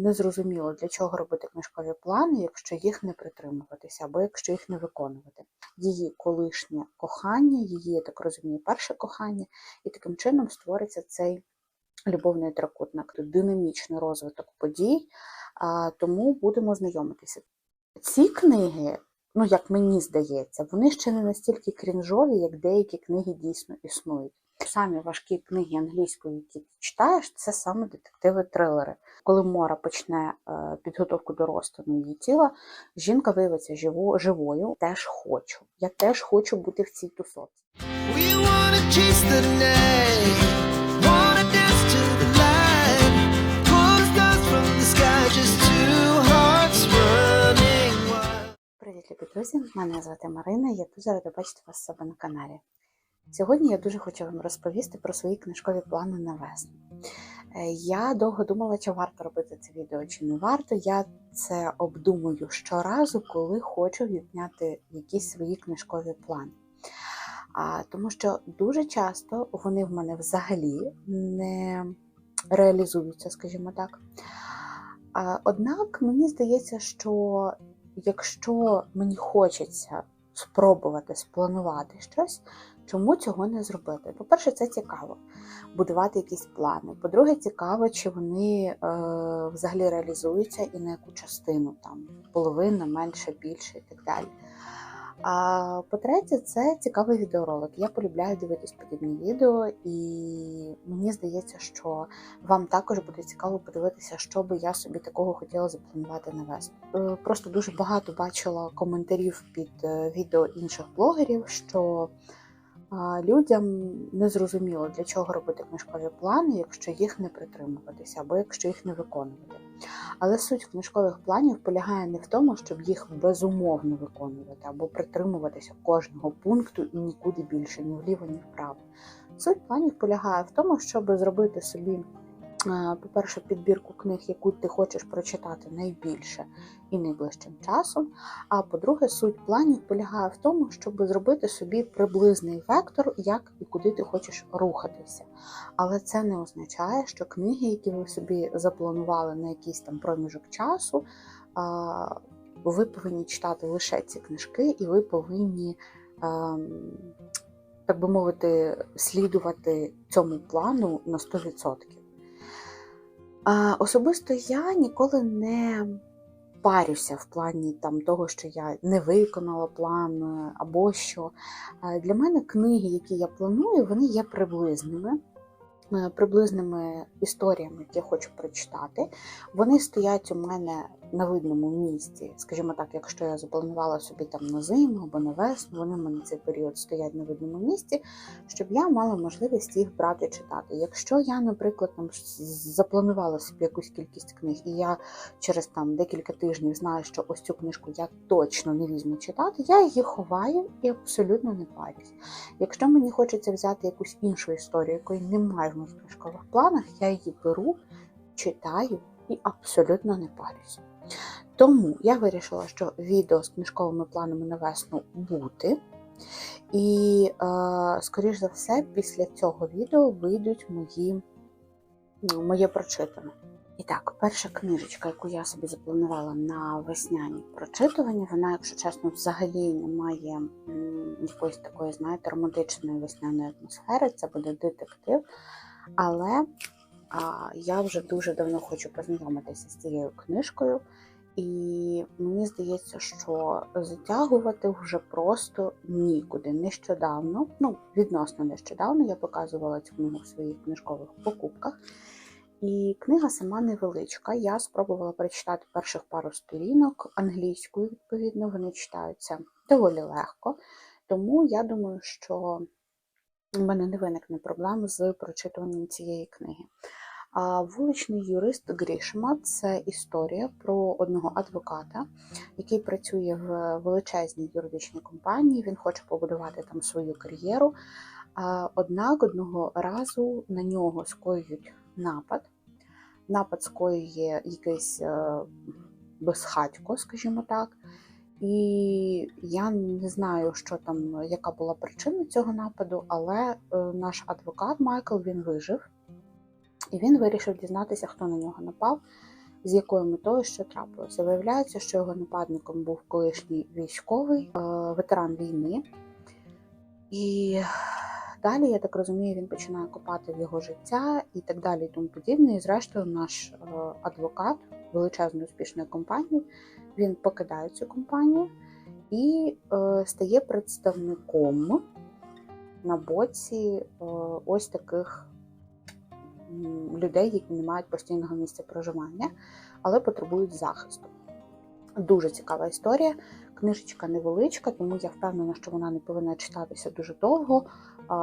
Незрозуміло, для чого робити книжкові плани, якщо їх не притримуватися, або якщо їх не виконувати. Її колишнє кохання, її, я так розумію, перше кохання, і таким чином створиться цей любовний трикутник, динамічний розвиток подій. Тому будемо знайомитися. Ці книги, ну як мені здається, вони ще не настільки крінжові, як деякі книги дійсно існують. Самі важкі книги англійської, які ти читаєш, це саме детективи-трилери. Коли Мора почне е, підготовку до розтину її тіла, жінка виявиться живо, живою. Теж хочу. Я теж хочу бути в цій тусовці. Привіт, любі друзі! Мене звати Марина. Я дуже рада бачити вас себе на каналі. Сьогодні я дуже хочу вам розповісти про свої книжкові плани на весну. Е, Я довго думала, чи варто робити це відео, чи не варто. Я це обдумую щоразу, коли хочу відняти якісь свої книжкові плани. А, тому що дуже часто вони в мене взагалі не реалізуються, скажімо так. А, однак мені здається, що якщо мені хочеться спробувати спланувати щось, чому цього не зробити? По-перше, це цікаво будувати якісь плани. По-друге, цікаво, чи вони е, взагалі реалізуються і на яку частину там половина, менше, більше і так далі. А по-третє, це цікавий відеоролик. Я полюбляю дивитись подібні відео, і мені здається, що вам також буде цікаво подивитися, що би я собі такого хотіла запланувати на весну. Е, Просто дуже багато бачила коментарів під е, відео інших блогерів, що людям не зрозуміло, для чого робити книжкові плани, якщо їх не притримуватися, або якщо їх не виконувати. Але суть книжкових планів полягає не в тому, щоб їх безумовно виконувати або притримуватися кожного пункту і нікуди більше, ні вліво, ні вправо. Суть планів полягає в тому, щоб зробити собі, по-перше, підбірку книг, яку ти хочеш прочитати найбільше і найближчим часом. А по-друге, суть планів полягає в тому, щоб зробити собі приблизний вектор, як і куди ти хочеш рухатися. Але це не означає, що книги, які ви собі запланували на якийсь там проміжок часу, ви повинні читати лише ці книжки, і ви повинні, ем, так би мовити, слідувати цьому плану на 100%. Особисто я ніколи не парюся в плані там, того, що я не виконала план е, або що. Е, Для мене книги, які я планую, вони є приблизними. Е, Приблизними історіями, які я хочу прочитати, вони стоять у мене на видному місці. Скажімо так, якщо я запланувала собі там на зиму або на весну, вони в мене цей період стоять на видному місці, щоб я мала можливість їх брати читати. Якщо я, наприклад, там запланувала собі якусь кількість книг, і я через там декілька тижнів знаю, що ось цю книжку я точно не візьму читати, я її ховаю і абсолютно не парюсь. Якщо мені хочеться взяти якусь іншу історію, якої немає в книжкових планах, я її беру, читаю і абсолютно не парюсь. Тому я вирішила, що відео з книжковими планами на весну буде. І, е, скоріш за все, після цього відео вийдуть мої, ну, моє прочитане. І так, перша книжечка, яку я собі запланувала на весняні прочитування, вона, якщо чесно, взагалі не має якоїсь такої, знаєте, романтичної весняної атмосфери. Це буде детектив. Але а, я вже дуже давно хочу познайомитися з цією книжкою. І мені здається, що затягувати вже просто нікуди. Нещодавно, ну відносно нещодавно, я показувала цю книгу в своїх книжкових покупках. І книга сама невеличка. Я спробувала прочитати перших пару сторінок англійською, відповідно, вони читаються доволі легко. Тому я думаю, що в мене не виникне проблем з прочитуванням цієї книги. А вуличний юрист Грішма це історія про одного адвоката, який працює в величезній юридичній компанії. Він хоче побудувати там свою кар'єру. Однак одного разу на нього скоюють напад. Напад скоює якийсь е, безхатько, скажімо так. І я не знаю, що там, яка була причина цього нападу, але е, наш адвокат Майкл він вижив. І він вирішив дізнатися, хто на нього напав. з якою метою що трапилося. Виявляється, що його нападником був колишній військовий, е, ветеран війни. І далі, я так розумію, він починає копати в його життя і так далі, і тому подібне. І зрештою, наш е, адвокат величезної успішної компанії, він покидає цю компанію і е, стає представником на боці е, ось таких людей, які не мають постійного місця проживання, але потребують захисту. Дуже цікава історія. Книжечка невеличка, тому я впевнена, що вона не повинна читатися дуже довго,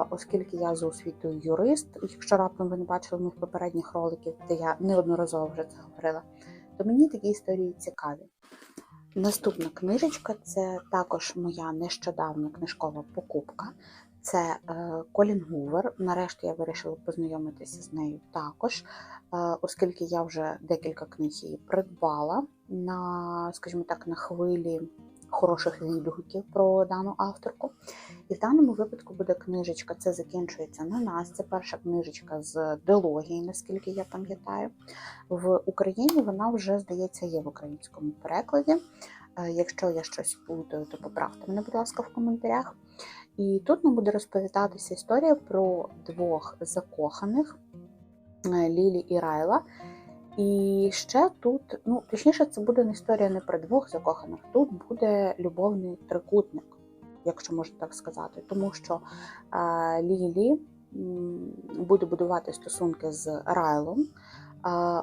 оскільки я за освітою юрист. Якщо раптом ви не бачили моїх попередніх роликів, де я неодноразово вже це говорила, то мені такі історії цікаві. Наступна книжечка це також моя нещодавна книжкова покупка. Це е, Колін Гувер. Нарешті я вирішила познайомитися з нею також, е, оскільки я вже декілька книг її придбала на, скажімо так, на хвилі хороших відгуків про дану авторку. І в даному випадку буде книжечка. Це закінчується на нас. Це перша книжечка з дилогії, наскільки я пам'ятаю. В Україні вона вже, здається, є в українському перекладі. Е, Якщо я щось плутаю, то поправте мене, будь ласка, в коментарях. І тут нам буде розповідатися історія про двох закоханих е, Лілі і Райла. І ще тут, ну точніше, це буде не історія не про двох закоханих, тут буде любовний трикутник, якщо можна так сказати, тому що е, Лілі буде будувати стосунки з Райлом.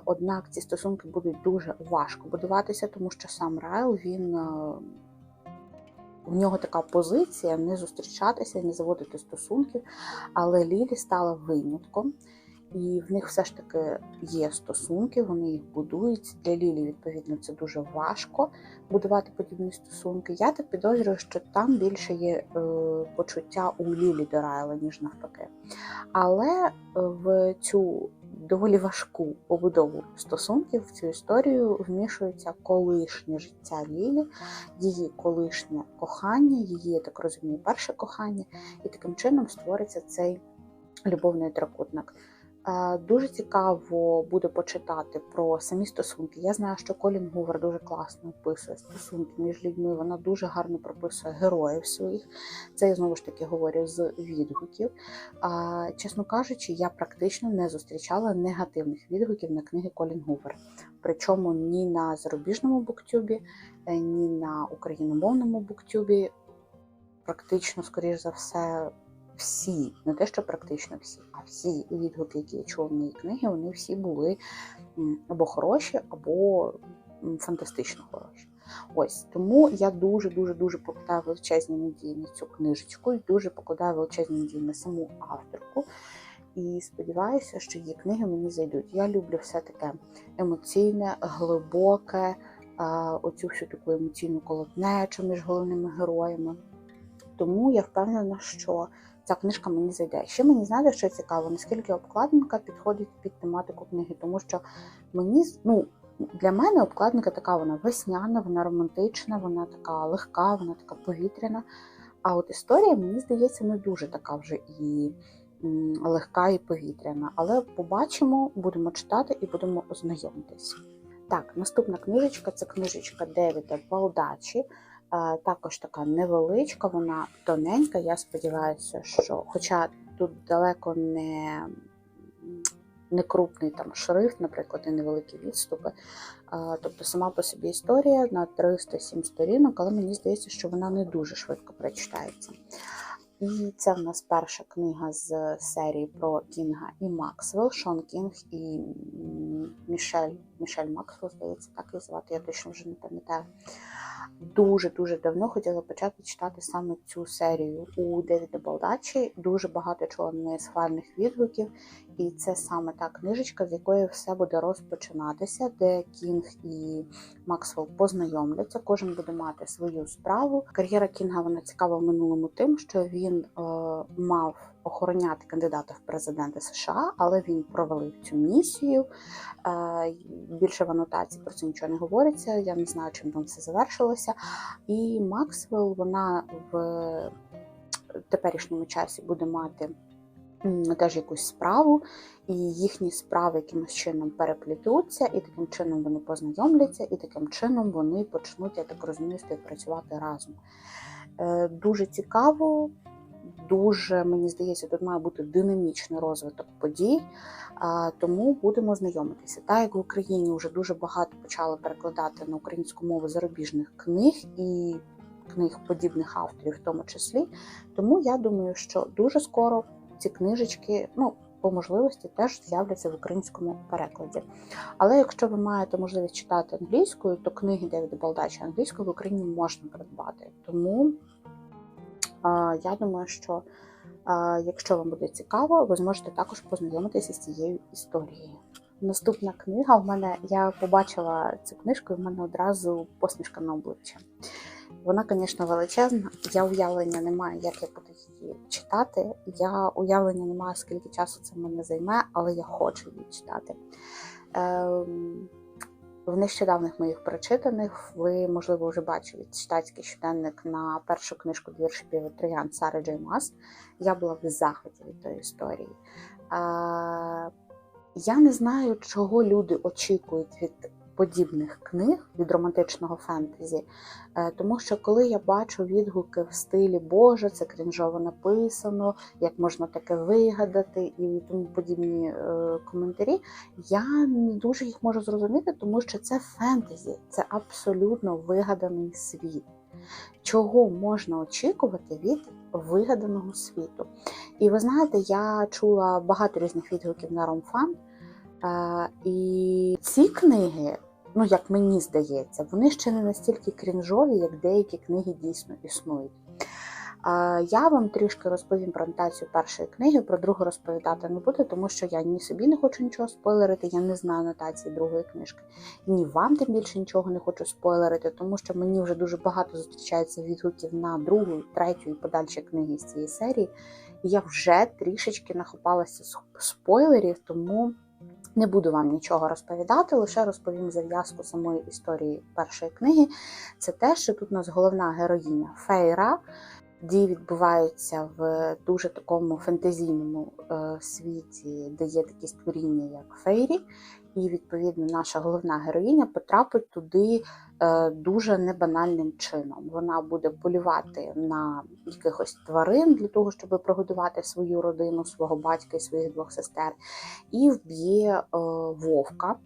Однак ці стосунки будуть дуже важко будуватися, тому що сам Райл він в нього така позиція не зустрічатися не заводити стосунків. Але Лілі стала винятком, і в них все ж таки є стосунки, вони їх будують. Для Лілі, відповідно, це дуже важко будувати подібні стосунки. Я так підозрюю, що там більше є е, почуття у Лілі до Райла, ніж навпаки. Але е, в цю доволі важку побудову стосунків в цю історію вмішується колишнє життя Лілі, її колишнє кохання, її, я так розумію, перше кохання, і таким чином створиться цей любовний трикутник. Е, Дуже цікаво буде почитати про самі стосунки. Я знаю, що Колін Гувер дуже класно описує стосунки між людьми. Вона дуже гарно прописує героїв своїх. Це я знову ж таки говорю з відгуків. Чесно кажучи, я практично не зустрічала негативних відгуків на книги Колін Гувер. Причому ні на зарубіжному буктюбі, е, ні на україномовному буктюбі. Практично, скоріш за все, всі, не те, що практично всі, а всі відгуки, які я чула моїй книги, вони всі були або хороші, або фантастично хороші. Ось тому я дуже дуже дуже покладаю величезні надії на цю книжечку і дуже покладаю величезні надії на саму авторку. І сподіваюся, що її книги мені зайдуть. Я люблю все таке емоційне, глибоке, оцю всю таку емоційну колотнечу між головними героями. Тому я впевнена, що ця книжка мені зайде. Ще мені знаєте, що цікаво, наскільки обкладинка підходить під тематику книги, тому що мені ну. Для мене обкладинка така вона весняна, вона романтична, вона така легка, вона така повітряна. А от історія, мені здається, не дуже така вже і легка і повітряна. Але побачимо, будемо читати і будемо ознайомитись. Так, наступна книжечка це книжечка Девіда Балдачі. Також така невеличка, вона тоненька. Я сподіваюся, що, хоча тут далеко не, не крупний там шрифт, наприклад, і невеликі відступи. Тобто сама по собі історія на 307 сторінок, але мені здається, що вона не дуже швидко прочитається. І це в нас перша книга з серії про Кінга і Максвелл, Шон Кінг і Мішель. Мішель Максвелл, здається, так її звати, я точно вже не пам'ятаю. Дуже-дуже давно хотіла почати читати саме цю серію у Девіда Балдачі. Дуже багато чула на неї схвальних відгуків. І це саме та книжечка, з якої все буде розпочинатися, де Кінг і Максвелл познайомляться. Кожен буде мати свою справу. Кар'єра Кінга вона цікава в минулому тим, що він е, мав охороняти кандидата в президенти США, але він провалив цю місію. Е, більше в анотації про це нічого не говориться. Я не знаю, чим там все завершилося. І Максвелл вона в теперішньому часі буде мати теж якусь справу, і їхні справи якимось чином переплетуться, і таким чином вони познайомляться, і таким чином вони почнуть, я так розумію, співпрацювати разом. Е, Дуже цікаво, дуже, мені здається, тут має бути динамічний розвиток подій, тому будемо знайомитися. Так як в Україні вже дуже багато почали перекладати на українську мову зарубіжних книг і книг подібних авторів, в тому числі. Тому я думаю, що дуже скоро ці книжечки, ну, по можливості, теж з'являться в українському перекладі. Але якщо ви маєте можливість читати англійською, то книги Девіда Балдача англійською в Україні можна придбати. Тому я думаю, що якщо вам буде цікаво, ви зможете також познайомитися з цією історією. Наступна книга в мене, я побачила цю книжку, і в мене одразу посмішка на обличчі. Вона, звісно, величезна. Я уявлення не маю, як я буду її читати. Я уявлення не маю, скільки часу це мене займе, але я хочу її читати. Ем, в нещодавних моїх прочитаних ви, можливо, вже бачили читацький щоденник на першу книжку двір шпіви Троян Сари Джей Мас. Я була в захваті від тої історії. Е, я не знаю, чого люди очікують від подібних книг, від романтичного фентезі. Е, Тому що коли я бачу відгуки в стилі Боже, це крінжово написано, як можна таке вигадати і тому подібні е, коментарі, я не дуже їх можу зрозуміти, тому що це фентезі, це абсолютно вигаданий світ. Чого можна очікувати від вигаданого світу? І ви знаєте, я чула багато різних відгуків на ромфан. І ці книги, ну як мені здається, вони ще не настільки крінжові, як деякі книги дійсно існують. Я вам трішки розповім про анотацію першої книги, про другу розповідати не буду, тому що я ні собі не хочу нічого спойлерити, я не знаю анотації другої книжки. Ні вам тим більше нічого не хочу спойлерити, тому що мені вже дуже багато зустрічається відгуків на другу, третю і подальші книги з цієї серії. І я вже трішечки нахопалася спойлерів, тому не буду вам нічого розповідати, лише розповім зав'язку самої історії першої книги. Це те, що тут у нас головна героїня Фейра. Дії відбуваються в дуже такому фентезійному е, світі, де є такі створіння, як фейрі, і відповідно наша головна героїня потрапить туди е, дуже небанальним чином. Вона буде полювати на якихось тварин для того, щоб прогодувати свою родину, свого батька і своїх двох сестер, і вб'є е, вовка.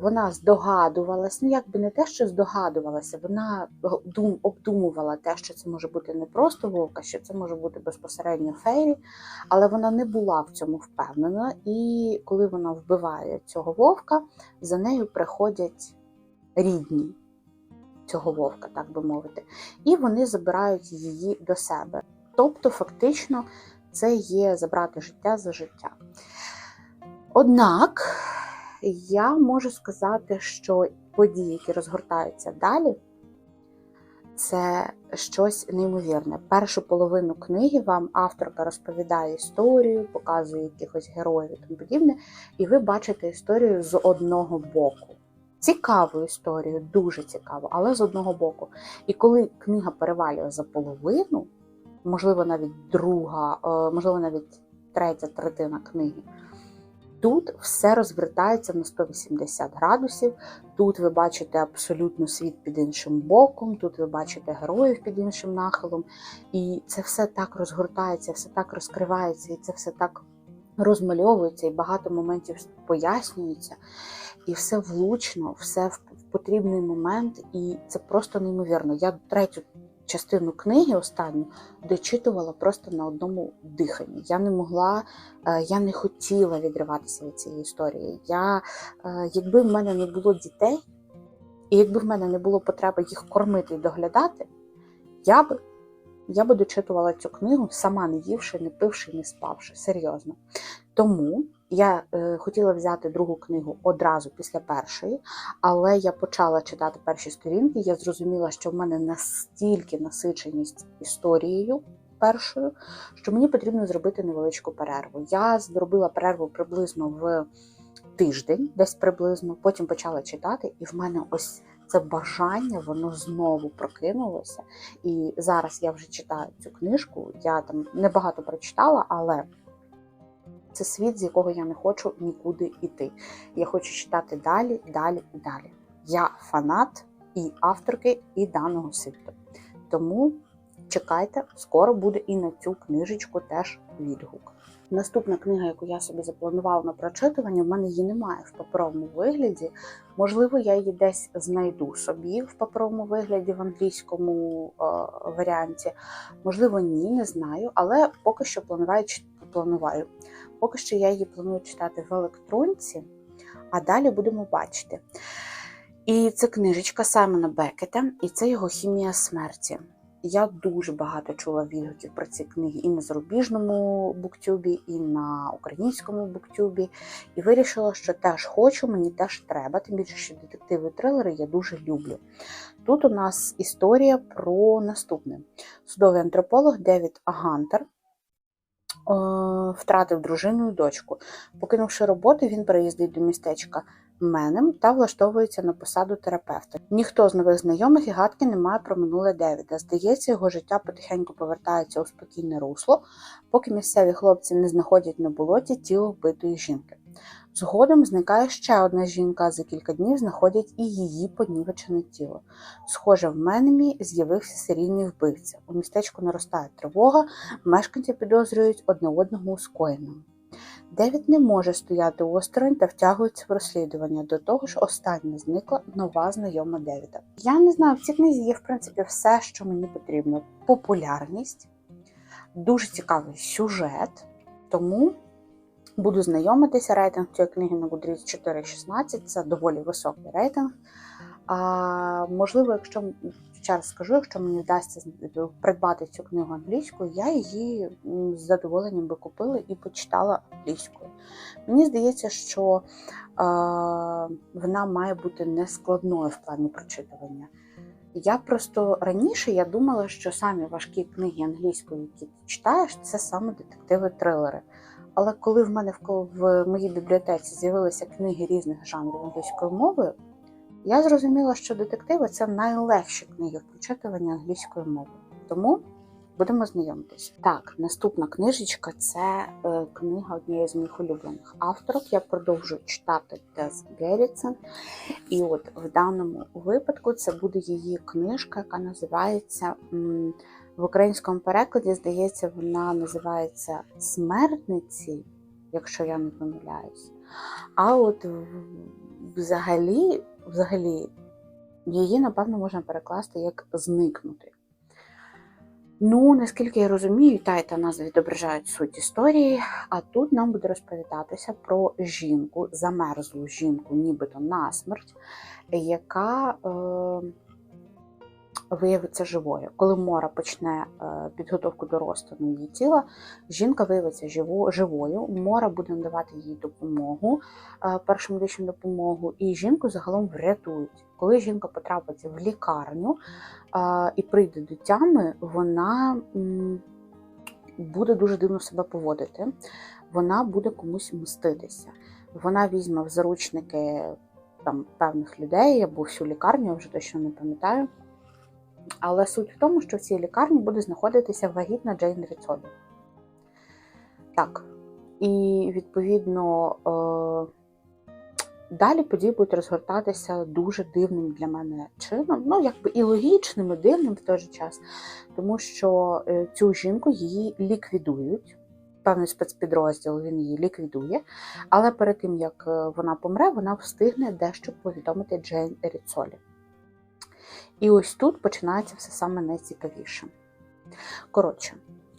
Вона здогадувалась, ну якби не те, що здогадувалася, вона дум, обдумувала те, що це може бути не просто вовка, що це може бути безпосередньо фейрі, але вона не була в цьому впевнена. І коли вона вбиває цього вовка, за нею приходять рідні цього вовка, так би мовити, і вони забирають її до себе. Тобто, фактично, це є забрати життя за життя. Однак я можу сказати, що події, які розгортаються далі, це щось неймовірне. Першу половину книги вам авторка розповідає історію, показує якихось героїв і тому подібне, і ви бачите історію з одного боку. Цікаву історію, дуже цікаву, але з одного боку. І коли книга перевалює за половину, можливо, навіть друга, е, можливо, навіть третя третина книги. Тут все розвертається на 180 градусів. Тут ви бачите абсолютно світ під іншим боком, тут ви бачите героїв під іншим нахилом. І це все так розгортається, все так розкривається, і це все так розмальовується, і багато моментів пояснюється. І все влучно, все в потрібний момент, і це просто неймовірно. Я третю частину книги останню дочитувала просто на одному диханні. Я не могла, е, я не хотіла відриватися від цієї історії. Я, е, якби в мене не було дітей, і якби в мене не було потреби їх кормити і доглядати, я б я би дочитувала цю книгу, сама не ївши, не пивши, не спавши. Серйозно. Тому я е, хотіла взяти другу книгу одразу після першої, але я почала читати перші сторінки. Я зрозуміла, що в мене настільки насиченість історією першою, що мені потрібно зробити невеличку перерву. Я зробила перерву приблизно в тиждень, десь приблизно, потім почала читати, і в мене ось це бажання, воно знову прокинулося. І зараз я вже читаю цю книжку. Я там небагато прочитала, але це світ, з якого я не хочу нікуди йти. Я хочу читати далі, далі і далі. Я фанат і авторки, і даного світу. Тому чекайте, скоро буде і на цю книжечку теж відгук. Наступна книга, яку я собі запланувала на прочитування, в мене її немає в паперовому вигляді. Можливо, я її десь знайду собі в паперовому вигляді в англійському е, варіанті. Можливо, ні, не знаю, але поки що планую, планую. Поки що я її планую читати в електронці, а далі будемо бачити. І це книжечка Саймона Бекета, і це його хімія смерті. Я дуже багато чула відгуків про ці книги і на зарубіжному буктюбі, і на українському буктюбі. І вирішила, що теж хочу, мені теж треба, тим більше, що детективи і трилери я дуже люблю. Тут у нас історія про наступне: судовий антрополог Девід Гантер втратив дружину і дочку. Покинувши роботу, він переїздить до містечка Менем та влаштовується на посаду терапевта. Ніхто з нових знайомих і гадки не має про минуле Девіда. Здається, його життя потихеньку повертається у спокійне русло, поки місцеві хлопці не знаходять на болоті тіло вбитої жінки. Згодом зникає ще одна жінка, за кілька днів знаходять і її понівечене тіло. Схоже, в Менемі з'явився серійний вбивця. У містечку наростає тривога, мешканці підозрюють одне одного у скоєному. Девід не може стояти осторонь та втягується в розслідування. До того ж, остання зникла нова знайома Девіда. Я не знаю, в цій книзі є в принципі все, що мені потрібно. Популярність, дуже цікавий сюжет, тому буду знайомитися. Рейтинг цієї книги на Goodreads 4,16 це доволі високий рейтинг. А, Можливо, якщо ще раз скажу, якщо мені вдасться придбати цю книгу англійською, я її з задоволенням би купила і почитала англійською. Мені здається, що е, вона має бути нескладною в плані прочитування. Я просто раніше я думала, що самі важкі книги англійської, які ти читаєш, це саме детективи-трилери. Але коли в мене в, в моїй бібліотеці з'явилися книги різних жанрів англійською мовою, я зрозуміла, що детективи це найлегші книги в прочитуванні англійською мовою. Тому будемо знайомитися. Так, наступна книжечка це е, книга однієї з моїх улюблених авторок. Я продовжую читати Тес Геррітсен. І от в даному випадку це буде її книжка, яка називається в українському перекладі, здається, вона називається Смертниці, якщо я не помиляюсь. А от взагалі взагалі її, напевно, можна перекласти як зникнути. Ну, наскільки я розумію, та й та назва відображають суть історії, а тут нам буде розповідатися про жінку, замерзлу жінку, нібито насмерть, яка е, виявиться живою. Коли Мора почне е, підготовку до розтину її тіла, жінка виявиться живою, Мора буде надавати їй допомогу, е, першу медичну допомогу, і жінку загалом врятують. Коли жінка потрапить в лікарню е, і прийде до тями, вона буде дуже дивно себе поводити, вона буде комусь мститися. Вона візьме в заручники там певних людей або всю лікарню, я вже точно не пам'ятаю. Але суть в тому, що в цій лікарні буде знаходитися вагітна Джейн Ріцолі. Так. І відповідно е, далі події будуть розгортатися дуже дивним для мене чином. Ну, якби і логічним, і дивним в той же час, тому що е, цю жінку її ліквідують. Певний спецпідрозділ він її ліквідує, але перед тим як е, вона помре, вона встигне дещо повідомити Джейн Ріцолі. І ось тут починається все саме найцікавіше. Коротше,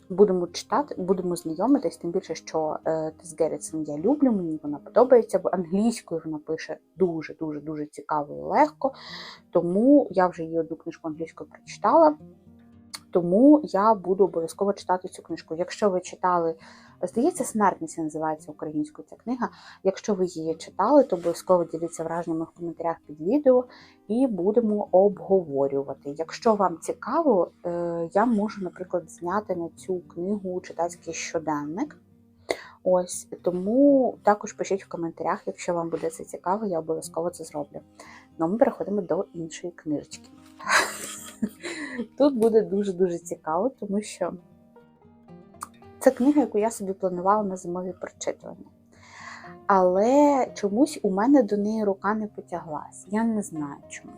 будемо читати, будемо знайомитись, тим більше, що е, Тес Геррітсен я люблю, мені вона подобається, бо англійською вона пише дуже-дуже дуже цікаво і легко. Тому я вже її одну книжку англійською прочитала. Тому я буду обов'язково читати цю книжку. Якщо ви читали, здається, смертниця називається українською ця книга. Якщо ви її читали, то обов'язково діліться враженнями в коментарях під відео і будемо обговорювати. Якщо вам цікаво, е, я можу, наприклад, зняти на цю книгу читацький щоденник. Ось тому також пишіть в коментарях, якщо вам буде це цікаво, я обов'язково це зроблю. Ну, ми переходимо до іншої книжечки. Тут буде дуже-дуже цікаво, тому що це книга, яку я собі планувала на зимові прочитування. Але чомусь у мене до неї рука не потяглась. Я не знаю чому.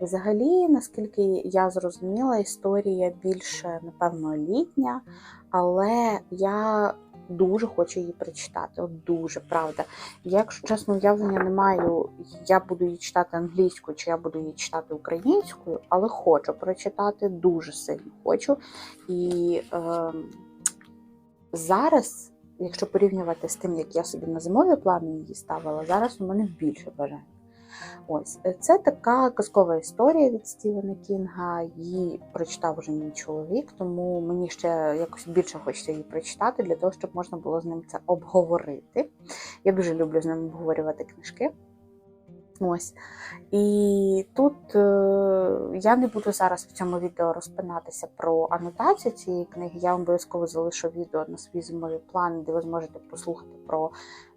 Взагалі, наскільки я зрозуміла, історія більше, напевно, літня, але я дуже хочу її прочитати. От дуже правда. Якщо чесно, уявлення не маю, я буду її читати англійською чи я буду її читати українською, але хочу прочитати дуже сильно хочу. І е, зараз, якщо порівнювати з тим, як я собі на зимові плани її ставила, зараз у мене більше бажань. Ось е, це така казкова історія від Стівена Кінга. Її прочитав вже мій чоловік, тому мені ще якось більше хочеться її прочитати для того, щоб можна було з ним це обговорити. Я дуже люблю з ним обговорювати книжки. Ось. І тут е, я не буду зараз в цьому відео розпинатися про анотацію цієї книги. Я обов'язково залишу відео на свій зимові план, де ви зможете послухати про,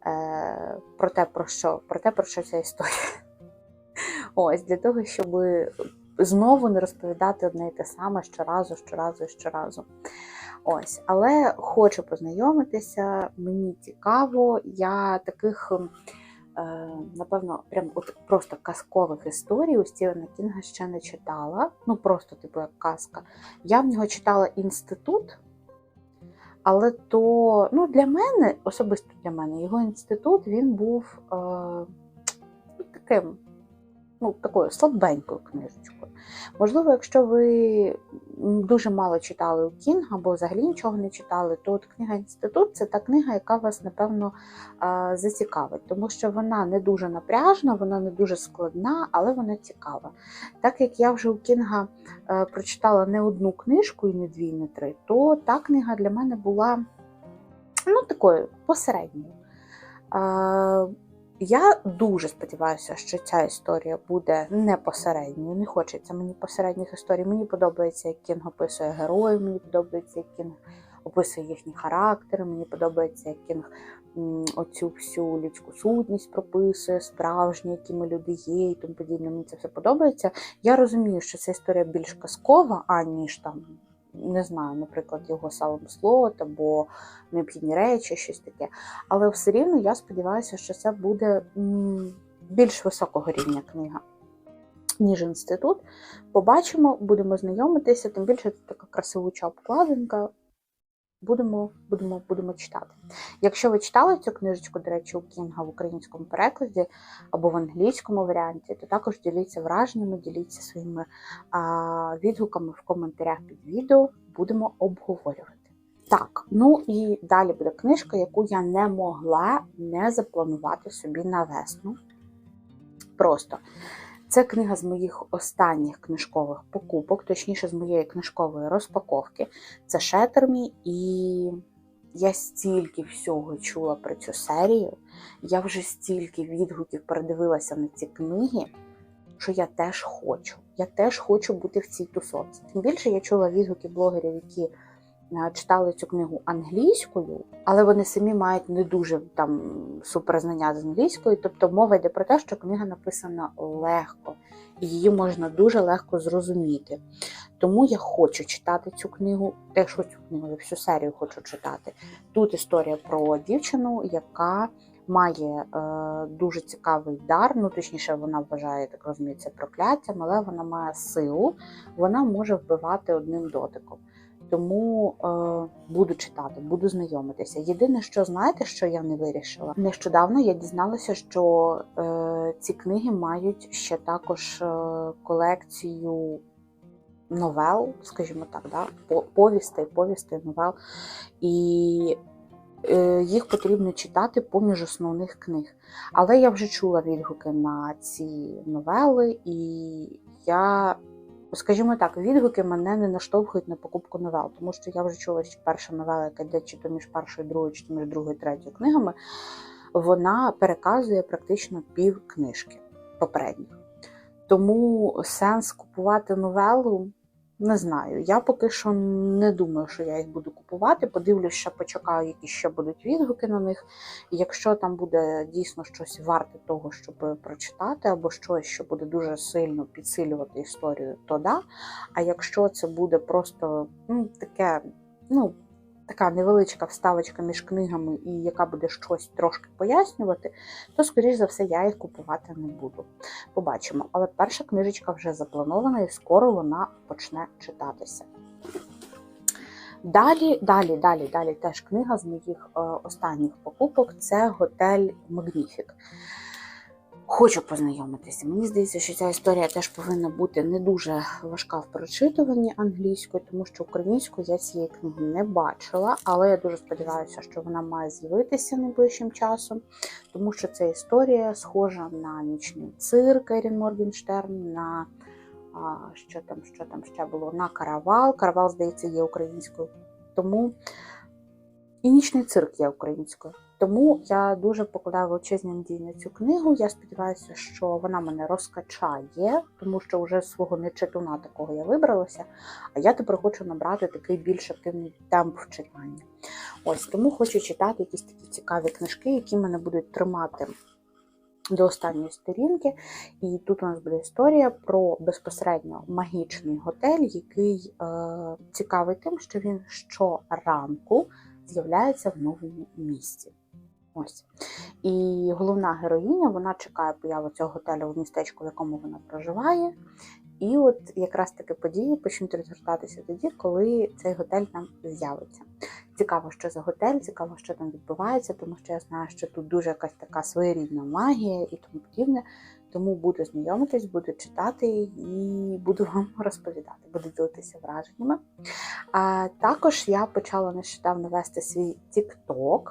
е, про те, про що, про те, про що ця історія. Ось для того, щоб знову не розповідати одне і те саме щоразу, щоразу щоразу. Ось, але хочу познайомитися, мені цікаво. Я таких, напевно, прям от просто казкових історій у Стівена Кінга ще не читала. Ну, просто, типу, як казка. Я в нього читала інститут. Але то, ну, для мене, особисто для мене, його інститут він був е, ну, таким ну, такою слабенькою книжечкою. Можливо, якщо ви дуже мало читали у Кінга або взагалі нічого не читали, то от книга Інститут це та книга, яка вас, напевно, зацікавить, тому що вона не дуже напряжна, вона не дуже складна, але вона цікава. Так як я вже у Кінга е, прочитала не одну книжку, і не дві, і не три, то та книга для мене була ну, такою посередньою. Я дуже сподіваюся, що ця історія буде не посередньою. Не хочеться мені посередніх історій. Мені подобається, як Кінг описує героїв, мені подобається, як Кінг описує їхні характери, мені подобається, як Кінг оцю всю людську сутність прописує, справжні, які ми люди є і тому подібне. Мені це все подобається. Я розумію, що ця історія більш казкова, аніж там не знаю, наприклад, його салом слот або необхідні речі, щось таке. Але все рівно я сподіваюся, що це буде більш високого рівня книга, ніж інститут. Побачимо, будемо знайомитися, тим більше це така красивуча обкладинка. Будемо будемо, будемо читати. Якщо ви читали цю книжечку, до речі, у Кінга в українському перекладі або в англійському варіанті, то також діліться враженнями, діліться своїми а, відгуками в коментарях під відео, будемо обговорювати. Так, ну і далі буде книжка, яку я не могла не запланувати собі на весну. Просто. Це книга з моїх останніх книжкових покупок, точніше, з моєї книжкової розпаковки. Це Шетермі, і я стільки всього чула про цю серію. Я вже стільки відгуків передивилася на ці книги, що я теж хочу. Я теж хочу бути в цій тусовці. Тим більше я чула відгуки блогерів, які читали цю книгу англійською, але вони самі мають не дуже там суперзнання з англійської. Тобто мова йде про те, що книга написана легко, і її можна дуже легко зрозуміти. Тому я хочу читати цю книгу, теж цю книгу, я всю серію хочу читати. Тут історія про дівчину, яка має е, дуже цікавий дар, ну точніше, вона вважає, так розумію, це прокляттям, але вона має силу, вона може вбивати одним дотиком. Тому е, буду читати, буду знайомитися. Єдине, що знаєте, що я не вирішила. Нещодавно я дізналася, що е, ці книги мають ще також е, колекцію новел, скажімо так, да? повістей, повістей, новел. І е, їх потрібно читати поміж основних книг. Але я вже чула відгуки на ці новели, і я скажімо так, відгуки мене не наштовхують на покупку новел, тому що я вже чула, що перша новела, яка йде чи то між першою, другою, чи то між другою третьою книгами, вона переказує практично пів книжки попередніх. Тому сенс купувати новелу Не знаю. Я поки що не думаю, що я їх буду купувати. Подивлюсь, ще почекаю, які ще будуть відгуки на них. І якщо там буде дійсно щось варте того, щоб прочитати, або щось, що буде дуже сильно підсилювати історію, то да. А якщо це буде просто ну, таке, ну. Така невеличка вставочка між книгами, і яка буде щось трошки пояснювати, то, скоріш за все, я їх купувати не буду. Побачимо. Але перша книжечка вже запланована і скоро вона почне читатися. Далі, далі, далі, далі теж книга з моїх е, останніх покупок це готель Магніфік. Хочу познайомитися. Мені здається, що ця історія теж повинна бути не дуже важка в прочитуванні англійською, тому що українською я цієї книги не бачила, але я дуже сподіваюся, що вона має з'явитися найближчим часом, тому що ця історія схожа на нічний цирк Ерін Моргенштерн, на а, що там, що там ще було, на каравал. Каравал, здається, є українською. Тому і нічний цирк є українською. Тому я дуже покладаю величезні надії на цю книгу. Я сподіваюся, що вона мене розкачає, тому що вже свого нечитуна такого я вибралася. А я тепер хочу набрати такий більш активний темп в читанні. Ось тому хочу читати якісь такі цікаві книжки, які мене будуть тримати до останньої сторінки. І тут у нас буде історія про безпосередньо магічний готель, який е, цікавий тим, що він щоранку з'являється в новому місці. Ось. І головна героїня вона чекає появи цього готелю в містечку, в якому вона проживає. І от якраз таки події почнуть розгортатися тоді, коли цей готель там з'явиться. Цікаво, що за готель, цікаво, що там відбувається, тому що я знаю, що тут дуже якась така своєрідна магія і тому подібне. Тому буду знайомитись, буду читати і буду вам розповідати, буду ділитися враженнями. А також я почала нещодавно вести свій TikTok.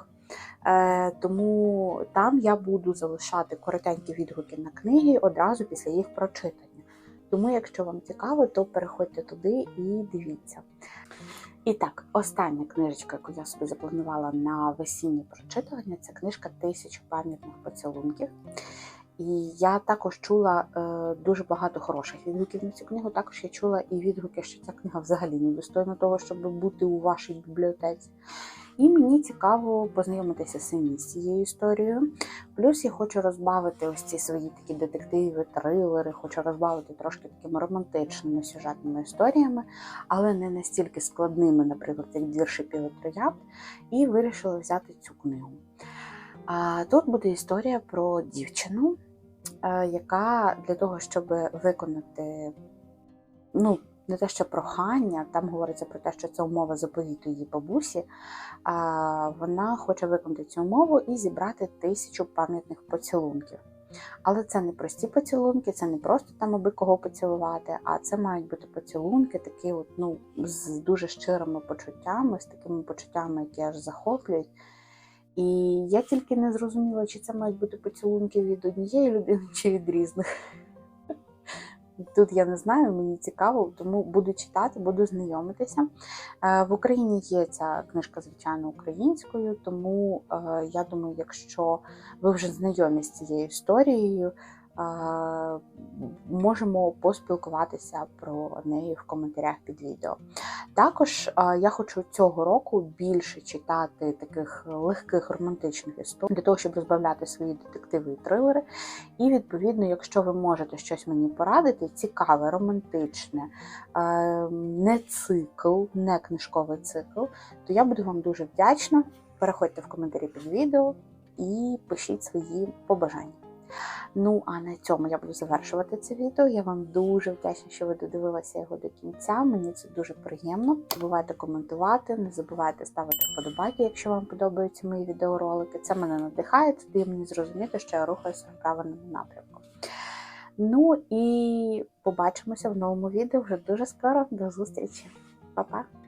Е, тому там я буду залишати коротенькі відгуки на книги одразу після їх прочитання. Тому, якщо вам цікаво, то переходьте туди і дивіться. І так, остання книжечка, яку я собі запланувала на весіннє прочитування, це книжка Тисячу пам'ятних поцілунків. І я також чула е, дуже багато хороших відгуків на цю книгу. Також я чула і відгуки, що ця книга взагалі не достойна того, щоб бути у вашій бібліотеці. І мені цікаво познайомитися самі з цією історією. Плюс я хочу розбавити ось ці свої такі детективи, трилери, хочу розбавити трошки такими романтичними сюжетними історіями, але не настільки складними, наприклад, як двір шипів і вирішила взяти цю книгу. Тут буде історія про дівчину, е, яка для того, щоб виконати, ну, не те, що прохання, там говориться про те, що це умова заповіту її бабусі. А вона хоче виконати цю умову і зібрати тисячу пам'ятних поцілунків. Але це не прості поцілунки, це не просто там аби кого поцілувати, а це мають бути поцілунки, такі от, ну, з дуже щирими почуттями, з такими почуттями, які аж захоплюють. І я тільки не зрозуміла, чи це мають бути поцілунки від однієї людини, чи від різних. Тут я не знаю, мені цікаво, тому буду читати, буду знайомитися. Е, В Україні є ця книжка, звичайно, українською, тому е, я думаю, якщо ви вже знайомі з цією історією, можемо поспілкуватися про неї в коментарях під відео. Також я хочу цього року більше читати таких легких романтичних історій для того, щоб розбавляти свої детективи і трилери. І відповідно, якщо ви можете щось мені порадити, цікаве, романтичне, не цикл, не книжковий цикл, то я буду вам дуже вдячна. Переходьте в коментарі під відео і пишіть свої побажання. Ну, а на цьому я буду завершувати це відео. Я вам дуже вдячна, що ви додивилися його до кінця. Мені це дуже приємно. Не забувайте коментувати, не забувайте ставити вподобайки, якщо вам подобаються мої відеоролики. Це мене надихає, це дає мені зрозуміти, що я рухаюся в правильному напрямку. Ну і побачимося в новому відео вже дуже скоро. До зустрічі. Па-па!